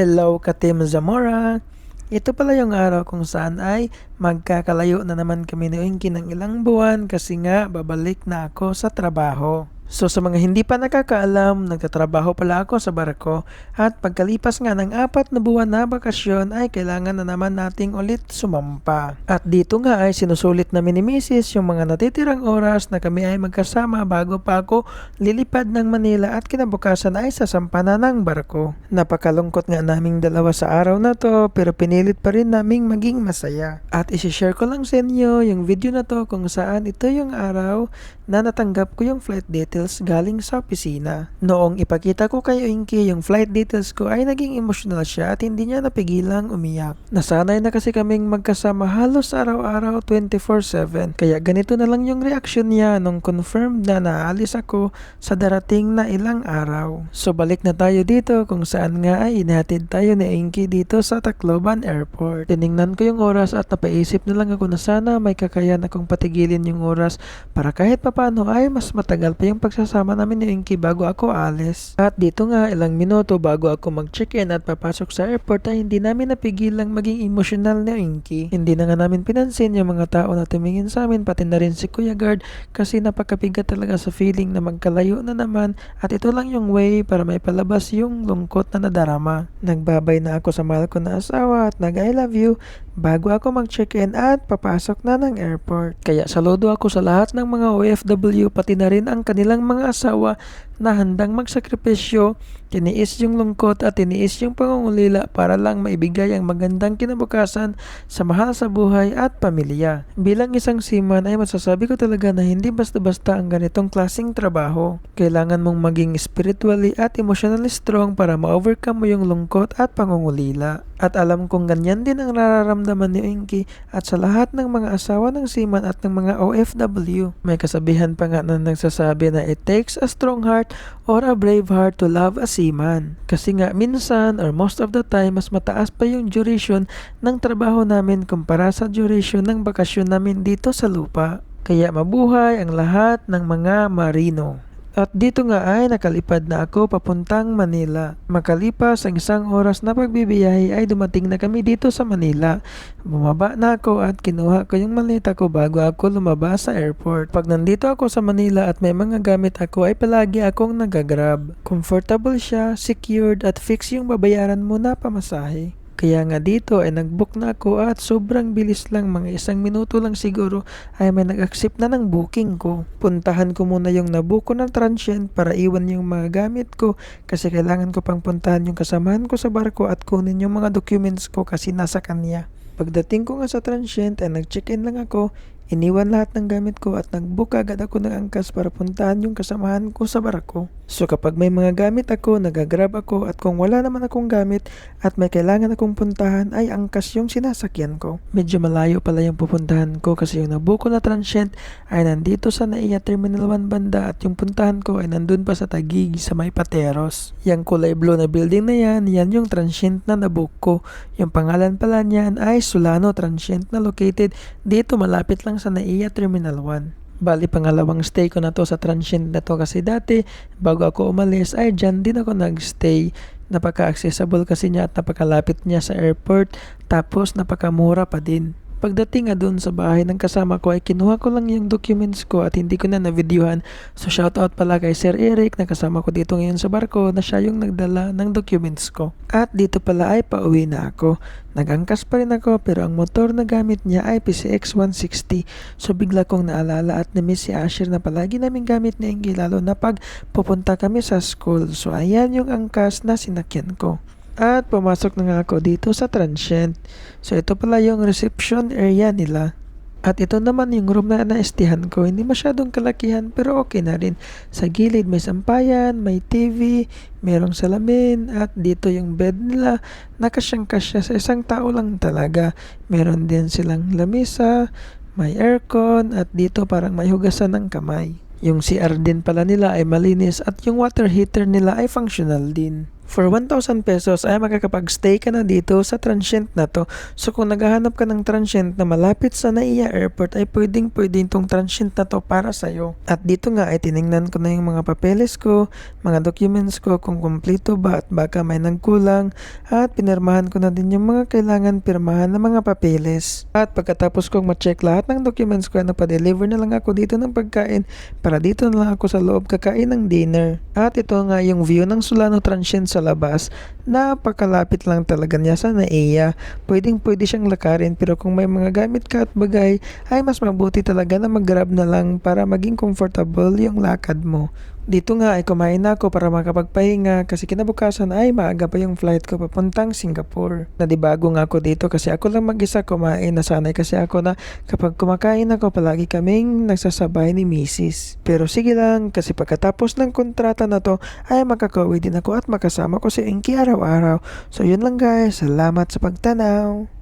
Hello Katim Zamora! Ito pala yung araw kung saan ay magkakalayo na naman kami ni Inky ng ilang buwan kasi nga babalik na ako sa trabaho. So sa mga hindi pa nakakaalam, nagtatrabaho pala ako sa barko at pagkalipas nga ng apat na buwan na bakasyon ay kailangan na naman nating ulit sumampa. At dito nga ay sinusulit namin ni yung mga natitirang oras na kami ay magkasama bago pa ako lilipad ng Manila at kinabukasan ay sasampa na ng barko. Napakalungkot nga naming dalawa sa araw na to pero pinilit pa rin naming maging masaya. At isishare ko lang sa inyo yung video na to kung saan ito yung araw na natanggap ko yung flight details galing sa opisina. Noong ipakita ko kay Inky yung flight details ko ay naging emotional siya at hindi niya napigilang umiyak. Nasanay na kasi kaming magkasama halos araw-araw 24-7 kaya ganito na lang yung reaction niya nung confirmed na naalis ako sa darating na ilang araw. So balik na tayo dito kung saan nga ay inahatid tayo ni Inky dito sa Tacloban Airport. Tiningnan ko yung oras at napaisip na lang ako na sana may kakayan akong patigilin yung oras para kahit papano ay mas matagal pa yung pagsasama namin ni Inky bago ako alis. At dito nga ilang minuto bago ako mag-check-in at papasok sa airport ay hindi namin napigilang maging emotional ni Inky. Hindi na nga namin pinansin yung mga tao na tumingin sa amin pati na rin si Kuya Guard kasi napakabigat talaga sa feeling na magkalayo na naman at ito lang yung way para may palabas yung lungkot na nadarama. Nagbabay na ako sa mahal ko na asawa at nag I love you bago ako mag-check-in at papasok na ng airport. Kaya saludo ako sa lahat ng mga OFW pati na rin ang kanilang mga asawa na handang magsakripisyo, tiniis yung lungkot at tiniis yung pangungulila para lang maibigay ang magandang kinabukasan sa mahal sa buhay at pamilya. Bilang isang seaman ay masasabi ko talaga na hindi basta-basta ang ganitong klasing trabaho. Kailangan mong maging spiritually at emotionally strong para ma-overcome mo yung lungkot at pangungulila. At alam kong ganyan din ang nararamdaman ni Inky at sa lahat ng mga asawa ng seaman at ng mga OFW. May kasabihan pa nga na nagsasabi na it takes a strong heart or a brave heart to love a seaman. Kasi nga minsan or most of the time mas mataas pa yung duration ng trabaho namin kumpara sa duration ng bakasyon namin dito sa lupa. Kaya mabuhay ang lahat ng mga marino. At dito nga ay nakalipad na ako papuntang Manila. Makalipas ang isang oras na pagbibiyahe ay dumating na kami dito sa Manila. Bumaba na ako at kinuha ko yung maleta ko bago ako lumabas sa airport. Pag nandito ako sa Manila at may mga gamit ako ay palagi akong nagagrab. Comfortable siya, secured at fix yung babayaran mo na pamasahe. Kaya nga dito ay nag-book na ako at sobrang bilis lang mga isang minuto lang siguro ay may nag-accept na ng booking ko. Puntahan ko muna yung nabook ko ng transient para iwan yung mga gamit ko kasi kailangan ko pang puntahan yung kasamahan ko sa barko at kunin yung mga documents ko kasi nasa kanya. Pagdating ko nga sa transient ay nag-check-in lang ako, iniwan lahat ng gamit ko at nag-book agad ako ng angkas para puntahan yung kasamahan ko sa barko. So kapag may mga gamit ako, nagagrab ako at kung wala naman akong gamit at may kailangan akong puntahan ay angkas yung sinasakyan ko. Medyo malayo pala yung pupuntahan ko kasi yung nabook ko na transient ay nandito sa Naiya Terminal 1 banda at yung puntahan ko ay nandun pa sa Tagig sa may Pateros. Yung kulay blue na building na yan, yan yung transient na nabook ko. Yung pangalan pala niyan ay Solano Transient na located dito malapit lang sa Naiya Terminal 1. Bali, pangalawang stay ko na to sa transient na to kasi dati, bago ako umalis, ay dyan din ako nagstay. Napaka-accessible kasi niya at napakalapit niya sa airport, tapos napakamura pa din. Pagdating nga doon sa bahay ng kasama ko ay kinuha ko lang yung documents ko at hindi ko na na-videohan. So shoutout pala kay Sir Eric na kasama ko dito ngayon sa barko na siya yung nagdala ng documents ko. At dito pala ay pauwi na ako. Nagangkas pa rin ako pero ang motor na gamit niya ay PCX 160. So bigla kong naalala at na-miss si Asher na palagi namin gamit ni Ingy lalo na pag pupunta kami sa school. So ayan yung angkas na sinakyan ko. At pumasok na nga ako dito sa transient. So ito pala yung reception area nila. At ito naman yung room na naestihan ko. Hindi masyadong kalakihan pero okay na rin. Sa gilid may sampayan, may TV, merong salamin at dito yung bed nila nakasyang kasya sa isang tao lang talaga. Meron din silang lamisa, may aircon at dito parang may hugasan ng kamay. Yung CR din pala nila ay malinis at yung water heater nila ay functional din. For 1,000 pesos ay makakapag-stay ka na dito sa transient na to. So kung naghahanap ka ng transient na malapit sa Naiya Airport ay pwedeng pwedeng tong transient na to para sa'yo. At dito nga ay tiningnan ko na yung mga papeles ko, mga documents ko kung kumpleto ba at baka may nagkulang at pinirmahan ko na din yung mga kailangan pirmahan na mga papeles. At pagkatapos kong ma-check lahat ng documents ko ay napadeliver na lang ako dito ng pagkain para dito na lang ako sa loob kakain ng dinner. At ito nga yung view ng Solano Transient sa labas. Napakalapit lang talaga niya sa Naiya. Pwedeng pwede siyang lakarin pero kung may mga gamit ka at bagay ay mas mabuti talaga na mag-grab na lang para maging comfortable yung lakad mo. Dito nga ay kumain na ako para makapagpahinga kasi kinabukasan ay maaga pa yung flight ko papuntang Singapore. Nadibago nga ako dito kasi ako lang mag-isa kumain. Nasanay kasi ako na kapag kumakain ako palagi kaming nagsasabay ni Mrs. Pero sige lang kasi pagkatapos ng kontrata na to ay makakauwi din ako at makasama ko si Inky araw-araw. So yun lang guys. Salamat sa pagtanaw.